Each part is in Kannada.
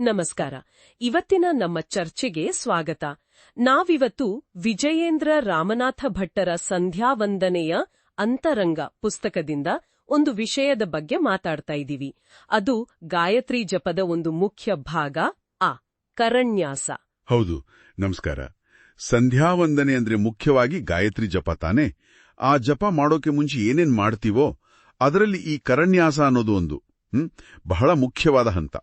ನಮಸ್ಕಾರ. ಇವತ್ತಿನ ನಮ್ಮ ಚರ್ಚೆಗೆ ಸ್ವಾಗತ. ನಾವಿವತ್ತು ವಿಜಯೇಂದ್ರ ರಾಮನಾಥ ಭಟ್ಟರ ಸಂಧ್ಯಾವಂದನೆಯ ಅಂತರಂಗ ಪುಸ್ತಕದಿಂದ ಒಂದು ವಿಷಯದ ಬಗ್ಗೆ ಮಾತಾಡ್ತಾ ಇದ್ದೀವಿ. ಅದು ಗಾಯತ್ರಿ ಜಪದ ಒಂದು ಮುಖ್ಯ ಭಾಗ ಆ ಕರಣ್ಯಾಸ ಹೌದು, ನಮಸ್ಕಾರ. ಸಂಧ್ಯಾವಂದನೆ ಅಂದ್ರೆ ಮುಖ್ಯವಾಗಿ ಗಾಯತ್ರಿ ಜಪ ತಾನೆ? ಆ ಜಪ ಮಾಡೋಕೆ ಮುಂಚೆ ಏನೇನ್ ಮಾಡ್ತೀವೋ, ಅದರಲ್ಲಿ ಈ ಕರಣ್ಯಾಸ ಅನ್ನೋದು ಒಂದು ಬಹಳ ಮುಖ್ಯವಾದ ಹಂತ.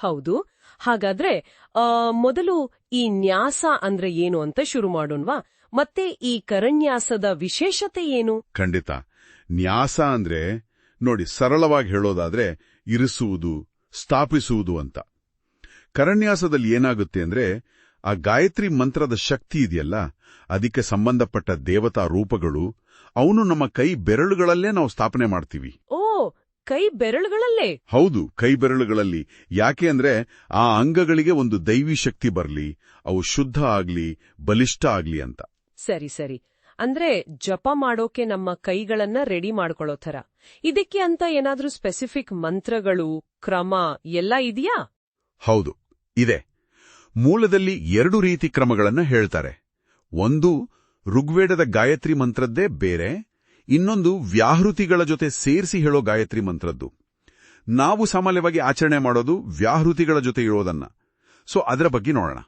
ಹೌದು. ಹಾಗಾದ್ರೆ ಮೊದಲು ಈ ನ್ಯಾಸ ಅಂದ್ರೆ ಏನು ಅಂತ ಶುರು ಮಾಡೋಣವಾ? ಮತ್ತೆ ಈ ಕರಣ್ಯಾಸದ ವಿಶೇಷತೆ ಏನು? ಖಂಡಿತ. ನ್ಯಾಸ ಅಂದ್ರೆ, ನೋಡಿ, ಸರಳವಾಗಿ ಹೇಳೋದಾದ್ರೆ, ಇರಿಸುವುದು, ಸ್ಥಾಪಿಸುವುದು ಅಂತ. ಕರಣ್ಯಾಸದಲ್ಲಿ ಏನಾಗುತ್ತೆ ಅಂದ್ರೆ, ಆ ಗಾಯತ್ರಿ ಮಂತ್ರದ ಶಕ್ತಿ ಇದೆಯಲ್ಲ, ಅದಕ್ಕೆ ಸಂಬಂಧಪಟ್ಟ ದೇವತಾ ರೂಪಗಳು, ಅವನು ನಮ್ಮ ಕೈ ಬೆರಳುಗಳಲ್ಲೇ ನಾವು ಸ್ಥಾಪನೆ ಮಾಡ್ತೀವಿ. ಕೈ ಬೆರಳುಗಳಲ್ಲೇ? ಹೌದು ಕೈ ಬೆರಳುಗಳಲ್ಲಿ. ಯಾಕೆ ಅಂದ್ರೆ ಆ ಅಂಗಗಳಿಗೆ ಒಂದು ದೈವಿ ಶಕ್ತಿ ಬರಲಿ ಅವು ಶುದ್ಧ ಆಗ್ಲಿ ಬಲಿಷ್ಠ ಆಗ್ಲಿ ಅಂತ. ಸರಿ ಸರಿ. ಅಂದ್ರೆ ಜಪ ಮಾಡೋಕೆ ನಮ್ಮ ಕೈಗಳನ್ನ ರೆಡಿ ಮಾಡ್ಕೊಳ್ಳೋ ಥರ. ಇದಕ್ಕೆ ಅಂತ ಏನಾದ್ರೂ ಸ್ಪೆಸಿಫಿಕ್ ಮಂತ್ರಗಳು ಕ್ರಮ ಎಲ್ಲ ಇದೆಯಾ? ಹೌದು ಇದೆ. ಮೂಲದಲ್ಲಿ ಎರಡು ರೀತಿ ಕ್ರಮಗಳನ್ನ ಹೇಳ್ತಾರೆ. ಒಂದು ಋಗ್ವೇದದ ಗಾಯತ್ರಿ ಮಂತ್ರದ್ದೇ ಬೇರೆ. ಇನ್ನೊಂದು ವ್ಯಾಹೃತಿಗಳ ಜೊತೆ ಸೇರಿಸಿ ಹೇಳೋ ಗಾಯತ್ರಿ ಮಂತ್ರದ್ದು. ನಾವು ಸಾಮಾನ್ಯವಾಗಿ ಆಚರಣೆ ಮಾಡೋದು ವ್ಯಾಹೃತಿಗಳ ಜೊತೆ ಇರೋದನ್ನ. ಸೊ ಅದರ ಬಗ್ಗೆ ನೋಡೋಣ.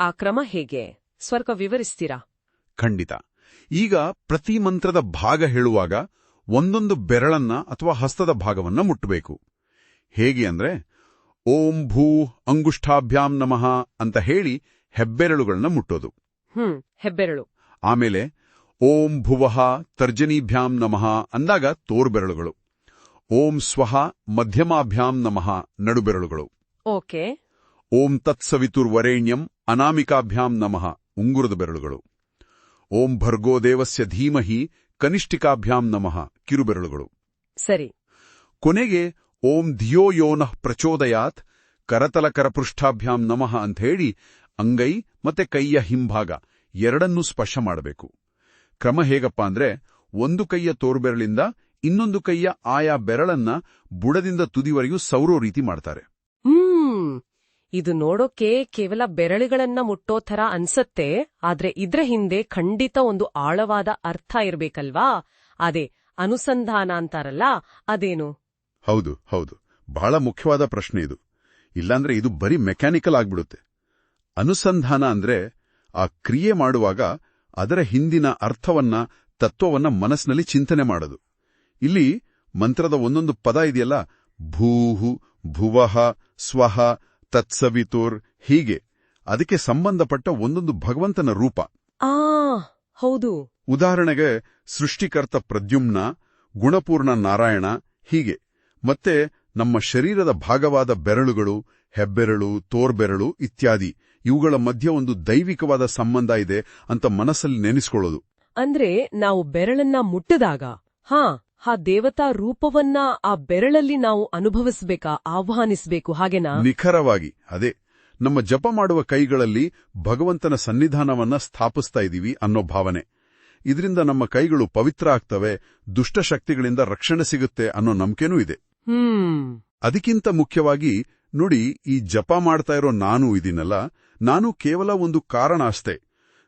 ಆ ಕ್ರಮ ಹೇಗೆ? ಸ್ವಲ್ಪ ವಿವರಿಸ್ತೀರಾ? ಖಂಡಿತ. ಈಗ ಪ್ರತಿ ಮಂತ್ರದ ಭಾಗ ಹೇಳುವಾಗ ಒಂದೊಂದು ಬೆರಳನ್ನ ಅಥವಾ ಹಸ್ತದ ಭಾಗವನ್ನ ಮುಟ್ಟಬೇಕು. ಹೇಗೆ ಅಂದ್ರೆ ಓಂ ಭೂ ಅಂಗುಷ್ಠಾಭ್ಯಾಂ ನಮಃ ಅಂತ ಹೇಳಿ ಹೆಬ್ಬೆರಳುಗಳನ್ನ ಮುಟ್ಟೋದು. ಹ್ಮ್ ಹೆಬ್ಬೆರಳು. ಆಮೇಲೆ ಓಂ ಭುವಃ ತರ್ಜನೀಭ್ಯಾಂ ನಮಃ ಅಂದಾಗ ತೋರ್ಬೆರಳುಗಳು. ಓಂ ಸ್ವಹ ಮಧ್ಯಮಾಭ್ಯಾಂ ನಮಃ ನಡುಬೆರಳುಗಳು. ಓಕೆ. ಓಂ ತತ್ಸವಿತುರ್ವರೇಣ್ಯಂ ಅನಾಮಿಕಾಭ್ಯಾಂ ನಮಃ ಉಂಗುರದ ಬೆರಳುಗಳು. ಓಂ ಭರ್ಗೋ ದೇವಸ್ಯ ಧೀಮಹಿ ಕನಿಷ್ಠಿಕಾಭ್ಯಾಂ ನಮಃ ಕಿರುಬೆರಳುಗಳು. ಸರಿ. ಕೊನೆಗೆ ಓಂ ಧಿಯೋ ಯೋನಃ ಪ್ರಚೋದಯಾತ್ ಕರತಲ ಕರಪೃಷ್ಠಾಭ್ಯಾಂ ನಮಃ ಅಂತ ಹೇಳಿ ಅಂಗೈ ಮತ್ತೆ ಕೈಯ ಹಿಂಭಾಗ ಎರಡನ್ನೂ ಸ್ಪರ್ಶ ಮಾಡಬೇಕು. ಕ್ರಮ ಹೇಗಪ್ಪ ಅಂದ್ರೆ ಒಂದು ಕೈಯ ತೋರ್ಬೆರಳಿಂದ ಇನ್ನೊಂದು ಕೈಯ ಆಯಾ ಬೆರಳನ್ನ ಬುಡದಿಂದ ತುದಿವರೆಗೂ ಸೌರೋ ರೀತಿ ಮಾಡ್ತಾರೆ. ಹ್ಮ್. ಇದು ನೋಡೋಕೆ ಕೇವಲ ಬೆರಳುಗಳನ್ನ ಮುಟ್ಟೋ ಥರ ಅನ್ಸತ್ತೆ ಆದ್ರೆ ಇದ್ರ ಹಿಂದೆ ಖಂಡಿತ ಒಂದು ಆಳವಾದ ಅರ್ಥ ಇರ್ಬೇಕಲ್ವಾ? ಅದೇ ಅನುಸಂಧಾನ ಅಂತಾರಲ್ಲ ಅದೇನು? ಹೌದು ಹೌದು. ಬಹಳ ಮುಖ್ಯವಾದ ಪ್ರಶ್ನೆ ಇದು. ಇಲ್ಲಾಂದ್ರೆ ಇದು ಬರೀ ಮೆಕ್ಯಾನಿಕಲ್ ಆಗ್ಬಿಡುತ್ತೆ. ಅನುಸಂಧಾನ ಅಂದ್ರೆ ಆ ಕ್ರಿಯೆ ಮಾಡುವಾಗ ಅದರ ಹಿಂದಿನ ಅರ್ಥವನ್ನ ತತ್ವವನ್ನ ಮನಸ್ಸಿನಲ್ಲಿ ಚಿಂತನೆ ಮಾಡದು. ಇಲ್ಲಿ ಮಂತ್ರದ ಒಂದೊಂದು ಪದ ಇದೆಯಲ್ಲ? ಭೂಹು ಭುವಹ ಸ್ವಹ ತತ್ಸವಿತುರ್ ಹೀಗೆ. ಅದಕ್ಕೆ ಸಂಬಂಧಪಟ್ಟ ಒಂದೊಂದು ಭಗವಂತನ ರೂಪ. ಆ ಹೌದು. ಉದಾಹರಣೆಗೆ ಸೃಷ್ಟಿಕರ್ತ ಪ್ರದ್ಯುಮ್ನ ಗುಣಪೂರ್ಣ ನಾರಾಯಣ ಹೀಗೆ. ಮತ್ತೆ ನಮ್ಮ ಶರೀರದ ಭಾಗವಾದ ಬೆರಳುಗಳು ಹೆಬ್ಬೆರಳು ತೋರ್ಬೆರಳು ಇತ್ಯಾದಿ. ಇವುಗಳ ಮಧ್ಯೆ ಒಂದು ದೈವಿಕವಾದ ಸಂಬಂಧ ಇದೆ ಅಂತ ಮನಸ್ಸಲ್ಲಿ ನೆನೆಸ್ಕೊಳ್ಳೋದು. ಅಂದ್ರೆ ನಾವು ಬೆರಳನ್ನ ಮುಟ್ಟದಾಗ ಹಾ ಆ ದೇವತಾ ರೂಪವನ್ನ ಆ ಬೆರಳಲ್ಲಿ ನಾವು ಅನುಭವಿಸ್ಬೇಕಾ ಆಹ್ವಾನಿಸ್ಬೇಕು ಹಾಗೆನಾ? ನಿಖರವಾಗಿ ಅದೇ ನಮ್ಮ ಜಪ ಮಾಡುವ ಕೈಗಳಲ್ಲಿ ಭಗವಂತನ ಸನ್ನಿಧಾನವನ್ನ ಸ್ಥಾಪಿಸ್ತಾ ಇದ್ದೀವಿ ಅನ್ನೋ ಭಾವನೆ. ಇದರಿಂದ ನಮ್ಮ ಕೈಗಳು ಪವಿತ್ರ ಆಗ್ತವೆ ದುಷ್ಟಶಕ್ತಿಗಳಿಂದ ರಕ್ಷಣೆ ಸಿಗುತ್ತೆ ಅನ್ನೋ ನಂಬಿಕೆನೂ ಇದೆ. ಅದಕ್ಕಿಂತ ಮುಖ್ಯವಾಗಿ ನೋಡಿ ಈ ಜಪ ಮಾಡ್ತಾ ಇರೋ ನಾನು ಇದೀನಲ್ಲ ನಾನು ಕೇವಲ ಒಂದು ಕಾರಣ ಅಷ್ಟೇ.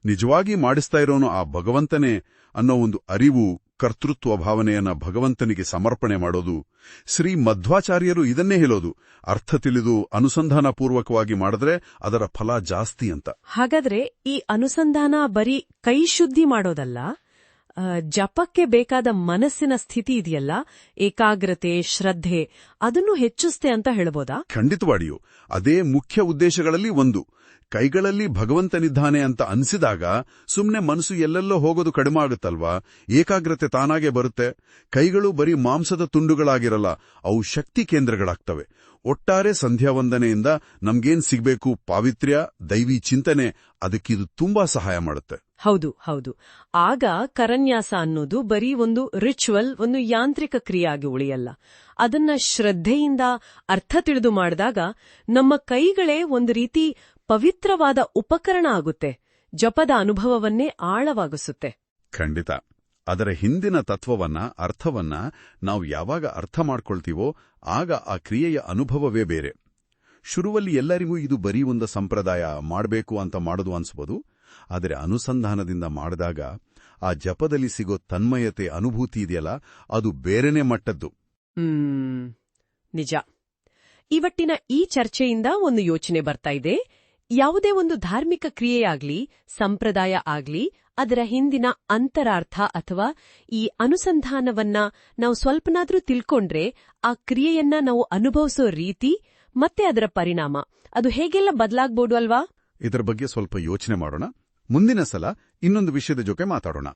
ನಿಜವಾಗಿ ಮಾಡಿಸ್ತಾ ಇರೋನು ಆ ಭಗವಂತನೇ ಅನ್ನೋ ಒಂದು ಅರಿವು, ಕರ್ತೃತ್ವ ಭಾವನೆಯನ್ನ ಭಗವಂತನಿಗೆ ಸಮರ್ಪಣೆ ಮಾಡೋದು. ಶ್ರೀ ಮಧ್ವಾಚಾರ್ಯರು ಇದನ್ನೇ ಹೇಳೋದು. ಅರ್ಥ ತಿಳಿದು ಅನುಸಂಧಾನಪೂರ್ವಕವಾಗಿ ಮಾಡಿದ್ರೆ ಅದರ ಫಲ ಜಾಸ್ತಿ ಅಂತ. ಹಾಗಾದ್ರೆ ಈ ಅನುಸಂಧಾನ ಬರೀ ಕೈ ಶುದ್ಧಿ ಮಾಡೋದಲ್ಲ? ಜಪಕ್ಕೆ ಬೇಕಾದ ಮನಸ್ಸಿನ ಸ್ಥಿತಿ ಇದೆಯಲ್ಲ? ಏಕಾಗ್ರತೆ, ಶ್ರದ್ಧೆ, ಅದನ್ನು ಹೆಚ್ಚಿಸ್ತೆ ಅಂತ ಹೇಳ್ಬೋದಾ? ಖಂಡಿತವಾಡಿಯು. ಅದೇ ಮುಖ್ಯ ಉದ್ದೇಶಗಳಲ್ಲಿ ಒಂದು. ಕೈಗಳಲ್ಲಿ ಭಗವಂತನಿದ್ದಾನೆ ಅಂತ ಅನ್ಸಿದಾಗ ಸುಮ್ನೆ ಮನಸ್ಸು ಎಲ್ಲೆಲ್ಲೋ ಹೋಗೋದು ಕಡಿಮೆ ಆಗುತ್ತಲ್ವಾ? ಏಕಾಗ್ರತೆ ತಾನಾಗೆ ಬರುತ್ತೆ. ಕೈಗಳು ಬರೀ ಮಾಂಸದ ತುಂಡುಗಳಾಗಿರಲ್ಲ, ಅವು ಶಕ್ತಿ ಕೇಂದ್ರಗಳಾಗ್ತವೆ. ಒಟ್ಟಾರೆ ಸಂಧ್ಯಾವಂದನೆಯಿಂದ ನಮ್ಗೇನ್ ಸಿಗ್ಬೇಕು? ಪಾವಿತ್ರ್ಯ, ದೈವಿ ಚಿಂತನೆ ಅದಕ್ಕಿದು ತುಂಬಾ ಸಹಾಯ ಮಾಡುತ್ತೆ. ಹೌದು ಹೌದು. ಆಗ ಕರನ್ಯಾಸ ಅನ್ನೋದು ಬರೀ ಒಂದು ರಿಚುವಲ್ ಒಂದು ಯಾಂತ್ರಿಕ ಕ್ರಿಯೆಯಾಗಿ ಉಳಿಯಲ್ಲ. ಅದನ್ನ ಶ್ರದ್ಧೆಯಿಂದ ಅರ್ಥ ತಿಳಿದು ಮಾಡಿದಾಗ ನಮ್ಮ ಕೈಗಳೇ ಒಂದು ರೀತಿ ಪವಿತ್ರವಾದ ಉಪಕರಣ ಆಗುತ್ತೆ. ಜಪದ ಅನುಭವವನ್ನೇ ಆಳವಾಗಿಸುತ್ತೆ. ಖಂಡಿತ. ಅದರ ಹಿಂದಿನ ತತ್ವವನ್ನ, ಅರ್ಥವನ್ನ ನಾವು ಯಾವಾಗ ಅರ್ಥ ಮಾಡ್ಕೊಳ್ತೀವೋ ಆಗ ಆ ಕ್ರಿಯೆಯ ಅನುಭವವೇ ಬೇರೆ. ಶುರುವಲ್ಲಿ ಎಲ್ಲರಿಗೂ ಇದು ಬರೀ ಒಂದು ಸಂಪ್ರದಾಯ, ಮಾಡಬೇಕು ಅಂತ ಮಾಡೋದು ಅನ್ಸ್ಬೋದು. ಆದರೆ ಅನುಸಂಧಾನದಿಂದ ಮಾಡಿದಾಗ ಆ ಜಪದಲ್ಲಿ ಸಿಗೋ ತನ್ಮಯತೆ ಅನುಭೂತಿ ಇದೆಯಲ್ಲ ಅದು ಬೇರೆನೇ ಮಟ್ಟದ್ದು. ಹ್ಮ್ ನಿಜ. ಇವಟ್ಟಿನ ಈ ಚರ್ಚೆಯಿಂದ ಒಂದು ಯೋಚನೆ ಬರ್ತಾ ಇದೆ. ಯಾವುದೇ ಒಂದು ಧಾರ್ಮಿಕ ಕ್ರಿಯೆಯಾಗ್ಲಿ ಸಂಪ್ರದಾಯ ಆಗ್ಲಿ ಅದರ ಹಿಂದಿನ ಅಂತರಾರ್ಥ ಅಥವಾ ಈ ಅನುಸಂಧಾನವನ್ನ ನಾವು ಸ್ವಲ್ಪನಾದ್ರೂ ತಿಳ್ಕೊಂಡ್ರೆ ಆ ಕ್ರಿಯೆಯನ್ನ ನಾವು ಅನುಭವಿಸೋ ರೀತಿ ಮತ್ತೆ ಅದರ ಪರಿಣಾಮ. ಅದು ಹೇಗೆಲ್ಲ ಬದಲಾಗ್ಬೋದು ಅಲ್ವಾ? ಇದರ ಬಗ್ಗೆ ಸ್ವಲ್ಪ ಯೋಚನೆ ಮಾಡೋಣ. ಮುಂದಿನ ಸಲ ಇನ್ನೊಂದು ವಿಷಯದ ಜೊತೆ ಮಾತಾಡೋಣ.